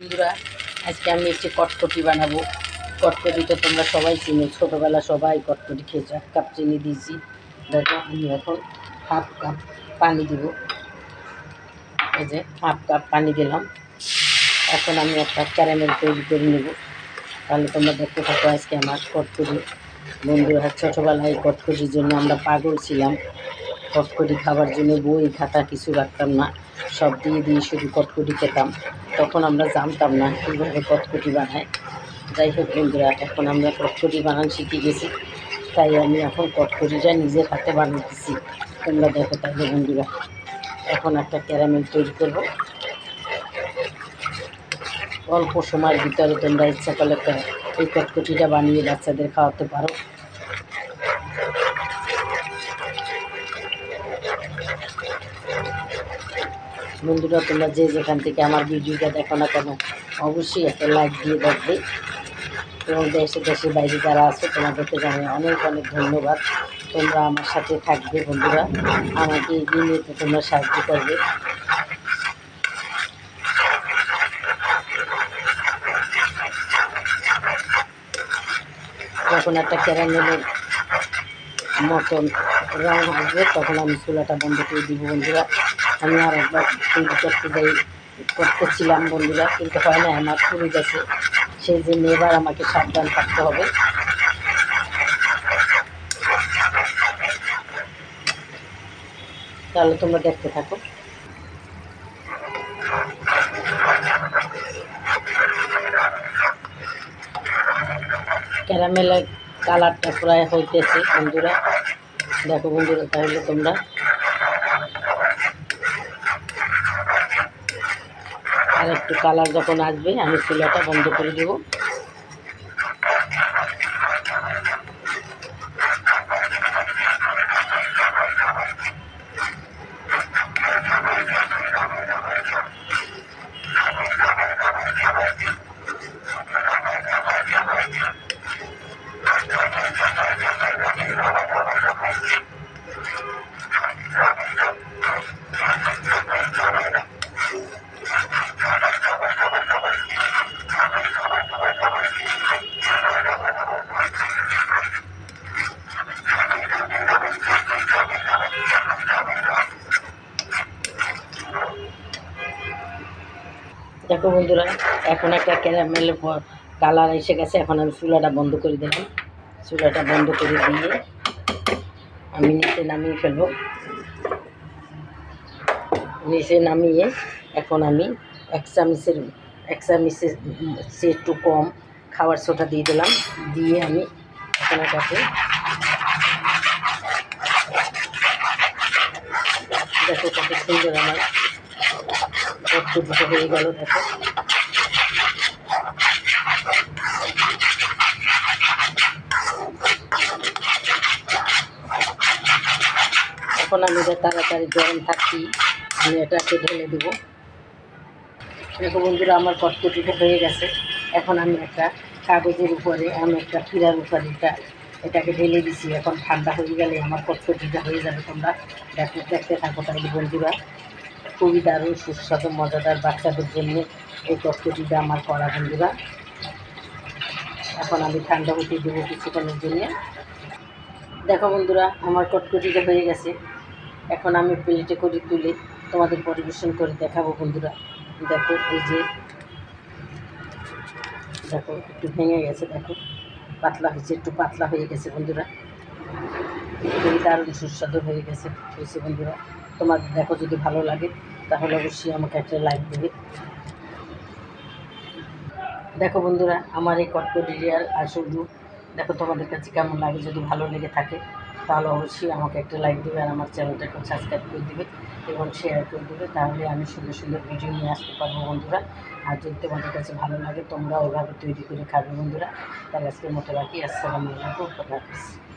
বন্ধুরা, আজকে আমি একটি কটকটি বানাবো। কটকটি তো তোমরা সবাই চিনো, ছোটোবেলা সবাই কটকটি খেয়েছো এক কাপ চিনি দিয়েছি। দেখো, আমি এখন হাফ কাপ পানি দিব। এই যে হাফ কাপ পানি দিলাম। এখন আমি একটা ক্যারামেল তৈরি করে নেব। তাহলে তোমরা দেখতে থাকো আজকে আমার কটকটি। বন্ধুরা, ছোটোবেলায় কটকটির জন্য আমরা পাগল ছিলাম। কটকটি খাবার জন্য বই, খাতা কিছু রাখতাম না। সব দিয়ে দিয়ে শুধু কটকটি খেতাম। তখন আমরা জানতাম না কীভাবে কটকটি বানায়। যাই হোক বন্ধুরা, এখন আমরা কটকটি বানান শিখে গেছি। তাই আমি এখন কটকটিটা নিজের হাতে বানাতেছি তোমরা দেখো তাহলে বন্ধুরা। এখন একটা ক্যারামেল তৈরি করব। অল্প সময়ের ভিতরে তোমরা ইচ্ছা করলে এই কটকটিটা বানিয়ে বাচ্চাদের খাওয়াতে পারো। বন্ধুরা, তোমরা যে যেখান থেকে আমার ভিডিওটা দেখো না কেন, অবশ্যই একটা লাইক দিয়ে দেখবে। এবং দেশে, দেশের বাইরে যারা আছে, তোমাদেরকে জানাই অনেক অনেক ধন্যবাদ। তোমরা আমার সাথে থাকবে বন্ধুরা। আমাকে এগিয়ে নিতে তোমরা সাহায্য করবে। যখন একটা ক্যারামেলের মতন রং আসবে তখন আমি চুলাটা বন্ধ করে দিব বন্ধুরা। আমি আর একবার তৈরি করতে যাই করতেছিলাম বন্ধুরা, কিন্তু হয় না আমার পুড়ে গেছে। সেই জন্য এবার আমাকে সাবধান থাকতে হবে। তাহলে তোমরা দেখতে থাকো। ক্যারামেলের কালারটা প্রায় হইতেছে বন্ধুরা। দেখো বন্ধুরা তাহলে তোমরা আর একটু কালার যখন আসবে আমি চুলাটা বন্ধ করে দেবো। দেখো বন্ধুরা, এখন একটা ক্যারামেলের কালার এসে গেছে। এখন আমি চুলাটা বন্ধ করে দিলাম চুলাটা বন্ধ করে দিয়ে আমি নিচে নামিয়ে ফেলব। নিচে নামিয়ে এখন আমি এক চামচের এক চামচের সে একটু কম খাবার সোটা দিয়ে দিলাম। দিয়ে আমি এখন এটাকে দেখো কত সুন্দর আমার হয়ে দেখো এখন আমি এটা তাড়াতাড়ি গরম থাকছি, আমি এটাকে ঢেলে দেবো। দেখো বন্ধুরা, আমার কটকটিটা হয়ে গেছে। এখন আমি একটা কাগজের উপরে, আমি একটা পিরার উপরে এটা, এটাকে ঢেলে দিছি। এখন ঠান্ডা হয়ে গেলে আমার কটকটিটা হয়ে যাবে তোমরা দেখো দেখতে থাকো তাহলে বন্ধুরা। খুবই দারুণ সুস্বাদু, মজাদার বাচ্চাদের জন্য এই কটকটিটা আমার করা বন্ধুরা। এখন আমি ঠান্ডা হতে দেবো কিছুক্ষণের জন্য। দেখো বন্ধুরা, আমার কটকটিটা হয়ে গেছে। এখন আমি প্লেটে করে তুলে তোমাদের পরিবেশন করে দেখাবো বন্ধুরা। দেখো, এই যে দেখো, একটু ভেঙে গেছে, দেখো। পাতলা হয়েছে, একটু পাতলা হয়ে গেছে বন্ধুরা। খুবই দারুণ সুস্বাদু হয়ে গেছে, হয়েছে বন্ধুরা। তোমার দেখো যদি ভালো লাগে তাহলে অবশ্যই আমাকে একটা লাইক দেবে। দেখো বন্ধুরা, আমার এই কটকটিরিয়ার আসল রূপ দেখো তোমাদের কাছে কেমন লাগে? যদি ভালো লেগে থাকে, তাহলে অবশ্যই আমাকে একটা লাইক দেবে আর আমার চ্যানেলটাকে সাবস্ক্রাইব করে দেবে এবং শেয়ার করে দেবে। তাহলে আমি সুন্দর সুন্দর ভিডিও নিয়ে আসতে পারব বন্ধুরা। আর যদি তোমাদের কাছে ভালো লাগে তোমরা ওইভাবে তৈরি করে খাবে বন্ধুরা। তাহলে আজকের মতো রাখি। আসসালামু আলাইকুম।